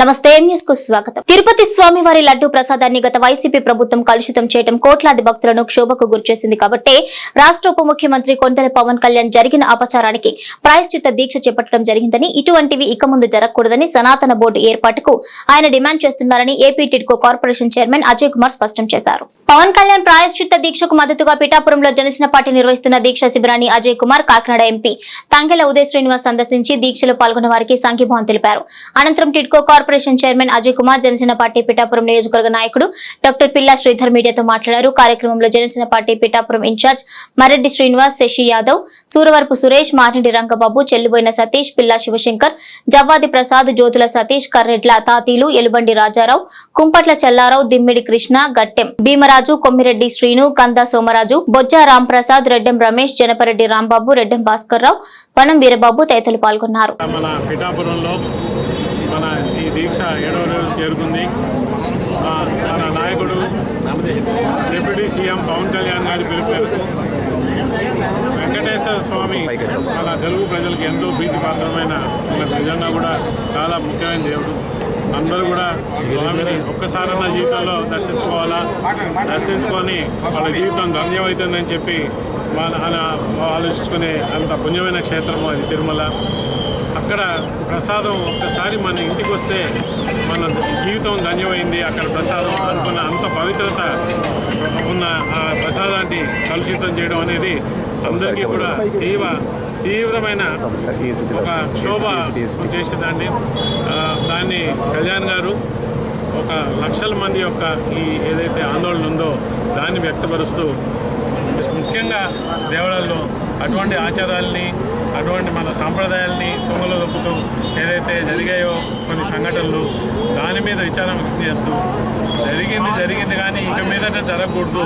నమస్తే న్యూస్కు స్వాగతం. తిరుపతి స్వామివారి లడ్డు ప్రసాదాన్ని గత వైసీపీ ప్రభుత్వం కలుషితం చేయడం కోట్లాది భక్తులను క్షోభకు గురిచేసింది కాబట్టి రాష్ట్ర ఉప ముఖ్యమంత్రి కొండల పవన్ కళ్యాణ్ జరిగిన అపచారానికి ప్రాయశ్చిత దీక్ష చేపట్టడం జరిగిందని ఇటువంటివి ఇక ముందు జరగకూడదని సనాతన బోర్డు ఏర్పాటుకు ఆయన డిమాండ్ చేస్తున్నారని AP TIDCO corporation chairman Ajay Kumar స్పష్టం చేశారు. పవన్ కళ్యాణ్ ప్రాయశ్చిత్త దీక్షకు మద్దతుగా పిఠాపురంలో జనసేన పార్టీ నిర్వహిస్తున్న దీక్ష శిబిరాన్ని అజయ్ కుమార్ కాకినాడ ఎంపీ తంగెల ఉదయ్ శ్రీనివాస్ సందర్శించి దీక్షలో పాల్గొన్న వారికి సంఘీభావం తెలిపారు. అనంతరం TIDCO corporation chairman Ajay Kumar Janasena party Pithapuram నియోజకవర్గ నాయకుడు డాక్టర్ పిల్లా శ్రీధర్ మీడియాతో మాట్లాడారు. కార్యక్రమంలో జనసేన పార్టీ పిఠాపురం ఇన్ఛార్జ్ మరెడ్డి శ్రీనివాస్ శశి యాదవ్ సూరవరపు సురేష్ మారెడ్డి రంగబాబు చెల్లిబోయిన సతీష్ పిల్లా శివశంకర్ జవ్వాది ప్రసాద్ జ్యోతుల సతీష్ కర్రెడ్ల తాతీలు ఎలుబండి రాజారావు కుంపట్ల చెల్లారావు దిమ్మిడి కృష్ణ గట్టెం భీమరాజు కొమ్మిరెడ్డి శ్రీను కందా సోమరాజు బొజ్జ రాంప్రసాద్ రెడ్డెం రమేష్ జనపరెడ్డి రాంబాబు రెడ్డెం భాస్కర్ రావు వనం వీరబాబు తదితరులు పాల్గొన్నారు మన పిఠాపురంలో మన ఈ దీక్ష ఏడవ రోజు చేరుకుంది మన నాయకుడు డిప్యూటీ సీఎం పవన్ కళ్యాణ్ గారి పిలుపు వెంకటేశ్వర స్వామి మన తెలుగు ప్రజలకు ఎంతో ప్రీతిపాత్రమైన నిజంగా కూడా చాలా ముఖ్యమైన దేవుడు. అందరూ కూడా స్వామిని ఒక్కసారన్నా జీవితంలో దర్శించుకోవాలా? దర్శించుకొని వాళ్ళ జీవితం గమ్యమవుతుందని చెప్పి వాళ్ళ ఆలోచించుకునే అంత పుణ్యమైన క్షేత్రము అది తిరుమల. అక్కడ ప్రసాదం ఒక్కసారి మన ఇంటికి వస్తే మన జీవితం ధన్యమైంది. అక్కడ ప్రసాదం అనుకున్న అంత పవిత్రత ఉన్న ఆ ప్రసాదాన్ని కలుషితం చేయడం అనేది అందరికీ కూడా తీవ్ర తీవ్రమైన ఒక శోభ చేసేదాన్ని. దాన్ని కళ్యాణ్ గారు ఒక లక్షల మంది యొక్క ఈ ఏదైతే ఆందోళన ఉందో దాన్ని వ్యక్తపరుస్తూ ముఖ్యంగా దేవాలయాల్లో అటువంటి ఆచారాల్ని అటువంటి మన సాంప్రదాయాల్ని తొంగలు దొక్కుతూ ఏదైతే జరిగాయో కొన్ని సంఘటనలు దాని మీద విచారం వ్యక్తం చేస్తూ జరిగింది జరిగింది కానీ ఇక మీదట జరగకూడదు.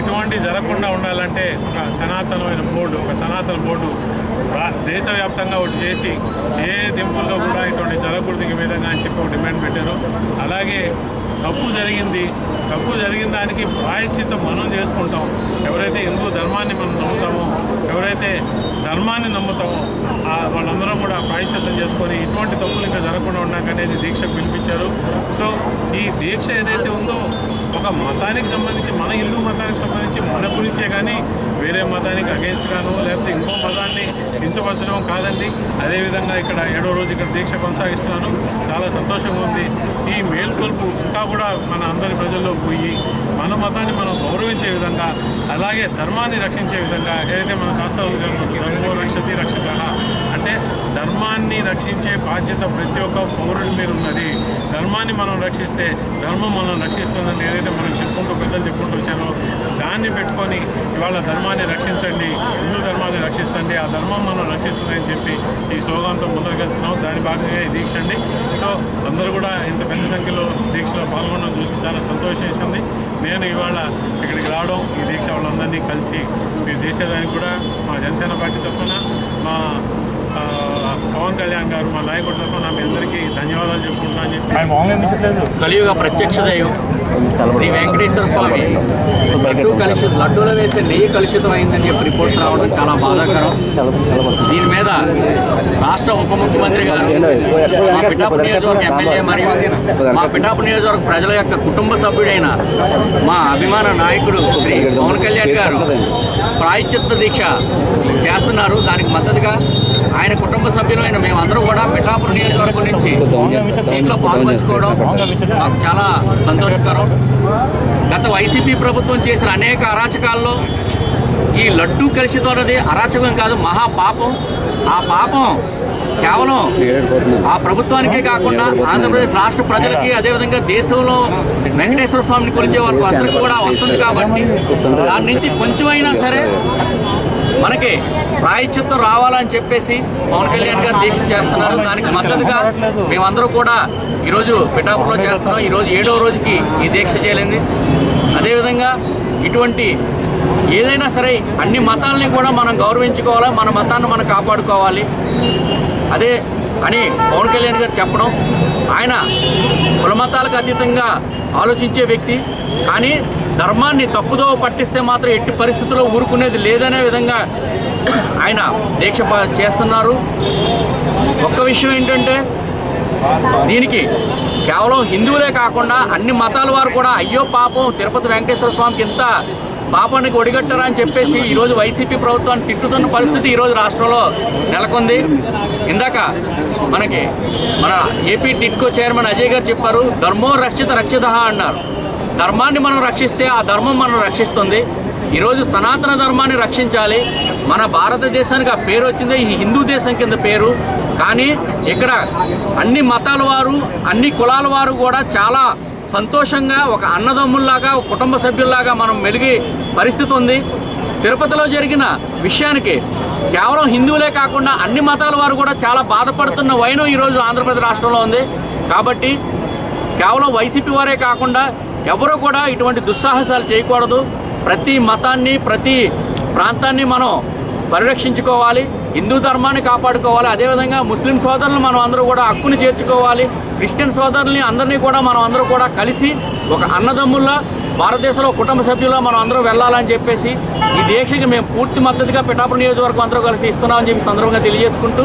ఇటువంటి జరగకుండా ఉండాలంటే ఒక సనాతనమైన బోర్డు ఒక సనాతన బోర్డు దేశవ్యాప్తంగా ఒకటి చేసి ఏ దింపుల్లో కూడా ఇటువంటి జరగకూడదు ఇక మీద అని చెప్పి ఒక డిమాండ్ పెట్టారు. అలాగే తప్పు జరిగింది తప్పు జరిగిన దానికి ప్రాయశ్చిత్తం మనం చేసుకుంటాం. ఎవరైతే హిందూ ధర్మాన్ని మనం నమ్ముతామో ఎవరైతే ధర్మాన్ని నమ్ముతామో వాళ్ళందరం కూడా ప్రాయశ్చిత్తం చేసుకొని ఇటువంటి తప్పులు ఇంకా జరగకుండా ఉండడానికి దీక్షకు పిలిపించారు. సో ఈ దీక్ష ఏదైతే ఉందో ఒక మతానికి సంబంధించి మన హిందూ మతానికి సంబంధించి మన గురించే కానీ వేరే మతానికి అగేన్స్ట్గాను లేకపోతే ఇంకో మతాన్ని కించపరచడం కాదండి. అదేవిధంగా ఇక్కడ ఏడో రోజు ఇక్కడ దీక్ష కొనసాగిస్తున్నాను. చాలా సంతోషంగా ఉంది. ఈ మేల్కొల్పు ఇంకా కూడా మన అందరి ప్రజల్లో పోయి మన మతాన్ని మనం గౌరవించే విధంగా అలాగే ధర్మాన్ని రక్షించే విధంగా ఏదైతే మన శాస్త్రాలు ధర్మో రక్షతి రక్షక అంటే ధర్మాన్ని రక్షించే బాధ్యత ప్రతి ఒక్క పౌరుడి మీద ఉన్నది. ధర్మాన్ని మనం రక్షిస్తే ధర్మం మనం రక్షిస్తుందని ఏదైతే మనం చెప్పుకుంటూ పెద్దలు చెప్పుకుంటూ వచ్చారో దాన్ని పెట్టుకొని ఇవాళ ధర్మాన్ని రక్షించండి హిందూ ధర్మాన్ని రక్షిస్తండి ఆ ధర్మం మనం రక్షిస్తుందని చెప్పి ఈ స్లోగాన్తో ముందరికి వెళ్తున్నాం. దాని భాగంగా ఈ దీక్ష అండి సో అందరూ కూడా ఇంత పెద్ద సంఖ్యలో దీక్షలో పాల్గొనడం చూసి చాలా సంతోషించింది నేను ఇవాళ ఇక్కడికి రావడం ఈ దీక్ష వాళ్ళందరినీ కలిసి మీరు చేసేదానికి కూడా మా జనసేన పార్టీ తరఫున మా పవన్ కళ్యాణ్ గారు మా నాయకుడి తరఫున మీ అందరికీ ధన్యవాదాలు చెప్పుకుంటున్నాను చెప్పి. కలియుగ ప్రత్యక్ష దైవం. శ్రీ వెంకటేశ్వర స్వామి. లడ్డు కలుషిత లడ్డూలో వేసే నెయ్యి కలుషితం అయిందని చెప్పి రిపోర్ట్స్ రావడం చాలా బాధాకరం. దీని మీద రాష్ట్ర ఉప ముఖ్యమంత్రి గారు మా పిఠాపు నియోజకవర్గ ఎమ్మెల్యే మరియు మా పిఠాపు నియోజకవర్గ ప్రజల యొక్క కుటుంబ సభ్యుడైన మా అభిమాన నాయకుడు శ్రీ పవన్ కళ్యాణ్ గారు ప్రాయచిత్త దీక్ష చేస్తున్నారు. దానికి మద్దతుగా ఆయన కుటుంబ సభ్యులైన మేమందరం కూడా పిఠాపురం నియోజకవర్గం నుంచి దీంట్లో పాల్పంచుకోవడం మాకు చాలా సంతోషకరం. గత వైసీపీ ప్రభుత్వం చేసిన అనేక అరాచకాల్లో ఈ లడ్డూ కలుషితం అనేది అరాచకం కాదు మహా పాపం. ఆ పాపం కేవలం ఆ ప్రభుత్వానికే కాకుండా ఆంధ్రప్రదేశ్ రాష్ట్ర ప్రజలకి అదేవిధంగా దేశంలో వెంకటేశ్వర స్వామిని కొలిచే వాళ్ళకి అందరికీ కూడా వస్తుంది కాబట్టి దాని నుంచి కొంచెమైనా సరే మనకి ప్రాయశ్చిత్తం రావాలని చెప్పేసి పవన్ కళ్యాణ్ గారు దీక్ష చేస్తున్నారు. దానికి మద్దతుగా మేమందరూ కూడా ఈరోజు పిఠాపురంలో చేస్తున్నాం. ఈరోజు ఏడవ రోజుకి ఈ దీక్ష చేయలేంది అదేవిధంగా ఇటువంటి ఏదైనా సరే అన్ని మతాలని కూడా మనం గౌరవించుకోవాలా మన మతాన్ని మనం కాపాడుకోవాలి. అదే అని పవన్ కళ్యాణ్ గారు చెప్పడం. ఆయన కులమతాలకు అతీతంగా ఆలోచించే వ్యక్తి. కానీ ధర్మాన్ని తప్పుదో పట్టిస్తే మాత్రం ఎట్టి పరిస్థితుల్లో ఊరుకునేది లేదనే విధంగా ఆయన దీక్ష చేస్తున్నారు. ఒక్క విషయం ఏంటంటే దీనికి కేవలం హిందువులే కాకుండా అన్ని మతాల వారు కూడా అయ్యో పాపం తిరుపతి వెంకటేశ్వర స్వామికి ఇంత పాపానికి ఒడిగట్టరా అని చెప్పేసి ఈరోజు వైసీపీ ప్రభుత్వాన్ని తిట్టుతున్న పరిస్థితి ఈరోజు రాష్ట్రంలో నెలకొంది. ఇందాక మనకి మన ఏపీ టిట్కో చైర్మన్ అజయ్ గారు చెప్పారు ధర్మో రక్షిత రక్షిత అన్నారు. ధర్మాన్ని మనం రక్షిస్తే ఆ ధర్మం మనం రక్షిస్తుంది. ఈరోజు సనాతన ధర్మాన్ని రక్షించాలి. మన భారతదేశానికి ఆ పేరు వచ్చిందే ఈ హిందూ దేశం కింద పేరు. కానీ ఇక్కడ అన్ని మతాల వారు అన్ని కులాల వారు కూడా చాలా సంతోషంగా ఒక అన్నదమ్ముల్లాగా ఒక కుటుంబ సభ్యుల్లాగా మనం మెలిగి పరిస్థితి ఉంది. తిరుపతిలో జరిగిన విషయానికి కేవలం హిందువులే కాకుండా అన్ని మతాల వారు కూడా చాలా బాధపడుతున్న వైనం ఈరోజు ఆంధ్రప్రదేశ్ రాష్ట్రంలో ఉంది. కాబట్టి కేవలం వైసీపీ వారే కాకుండా ఎవరు కూడా ఇటువంటి దుస్సాహసాలు చేయకూడదు. ప్రతి మతాన్ని ప్రతి ప్రాంతాన్ని మనం పరిరక్షించుకోవాలి హిందూ ధర్మాన్ని కాపాడుకోవాలి అదేవిధంగా ముస్లిం సోదరులు మనం అందరూ కూడా హక్కుని చేర్చుకోవాలి క్రిస్టియన్ సోదరుల్ని అందరినీ కూడా మనం అందరూ కూడా కలిసి ఒక అన్నదమ్ముల్లా భారతదేశంలో కుటుంబ సభ్యుల్లో మనం అందరూ వెళ్ళాలని చెప్పేసి ఈ దీక్షకి మేము పూర్తి మద్దతుగా పిఠాపురం నియోజకవర్గం అందరూ కలిసి ఇస్తున్నామని చెప్పి సందర్భంగా తెలియజేసుకుంటూ